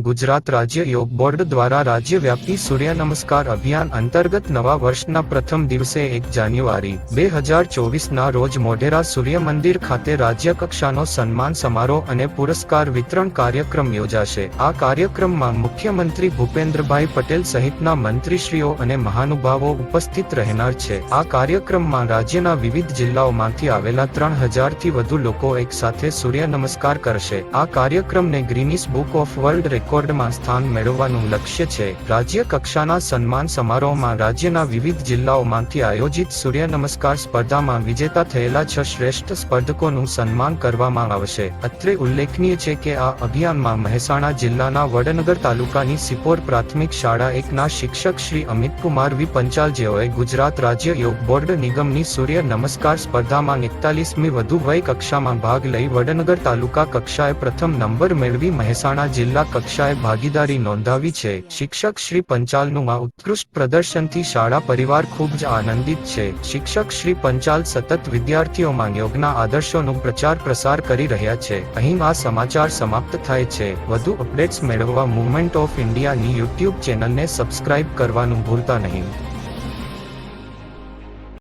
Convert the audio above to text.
ગુજરાત રાજ્ય યોગ બોર્ડ દ્વારા રાજ્યવ્યાપી સૂર્ય નમસ્કાર અભિયાન અંતર્ગત નવા વર્ષના પ્રથમ દિવસે એક જાન્યુઆરી, બે હજાર ચોવીસના રોજ મોઢેરા સૂર્ય મંદિર ખાતે રાજ્ય કક્ષાનો સન્માન સમારોહ અને પુરસ્કાર વિતરણ કાર્યક્રમ યોજાશે. આ કાર્યક્રમમાં મુખ્યમંત્રી ભૂપેન્દ્રભાઈ પટેલ સહિતના મંત્રીશ્રીઓ અને મહાનુભાવો ઉપસ્થિત રહેનાર છે. આ કાર્યક્રમમાં રાજ્યના વિવિધ જિલ્લાઓમાંથી આવેલા ત્રણ હજારથી વધુ લોકો એક સાથે સૂર્ય નમસ્કાર કરશે. આ કાર્યક્રમને ગ્રીનિસ બુક ઓફ વર્લ્ડ રેકોર્ડમાં સ્થાન મેળવવાનું લક્ષ્ય છે. રાજ્ય કક્ષાના સન્માન સમારોહમાં રાજ્યના વિવિધ જિલ્લાઓમાંથી આયોજિત સૂર્ય નમસ્કાર સ્પર્ધામાં વિજેતા થયેલા છ શ્રેષ્ઠ સ્પર્ધકોનું સન્માન કરવામાં આવશે. અત્રે ઉલ્લેખનીય છે કે આ અભિયાનમાં મહેસાણા જિલ્લાના વડનગર તાલુકાની સિપોર પ્રાથમિક શાળા એકના શિક્ષક શ્રી અમિતકુમાર વી પંચાલ જેઓએ ગુજરાત રાજ્ય યોગ બોર્ડ નિગમની સૂર્ય નમસ્કાર સ્પર્ધામાં એકતાલીસમી વધુ વય કક્ષામાં ભાગ લઈ વડનગર તાલુકા કક્ષાએ પ્રથમ નંબર મેળવી મહેસાણા જિલ્લા કક્ષાએ ભાગીદારી નોંધાવી છે. શિક્ષક શ્રી પંચાલનું આ ઉત્કૃષ્ટ પ્રદર્શનથી શાળા પરિવાર ખૂબ જ આનંદિત છે. શિક્ષક શ્રી પંચાલ સતત વિદ્યાર્થીઓમાં યોગના આદર્શોનું પ્રચાર પ્રસાર કરી રહ્યા છે. અહીં આ સમાચાર સમાપ્ત થાય છે. વધુ અપડેટ્સ મેળવવા મુવમેન્ટ ઓફ ઇન્ડિયાની યુટ્યુબ ચેનલને સબસ્ક્રાઇબ કરવાનું ભૂલતા નહીં.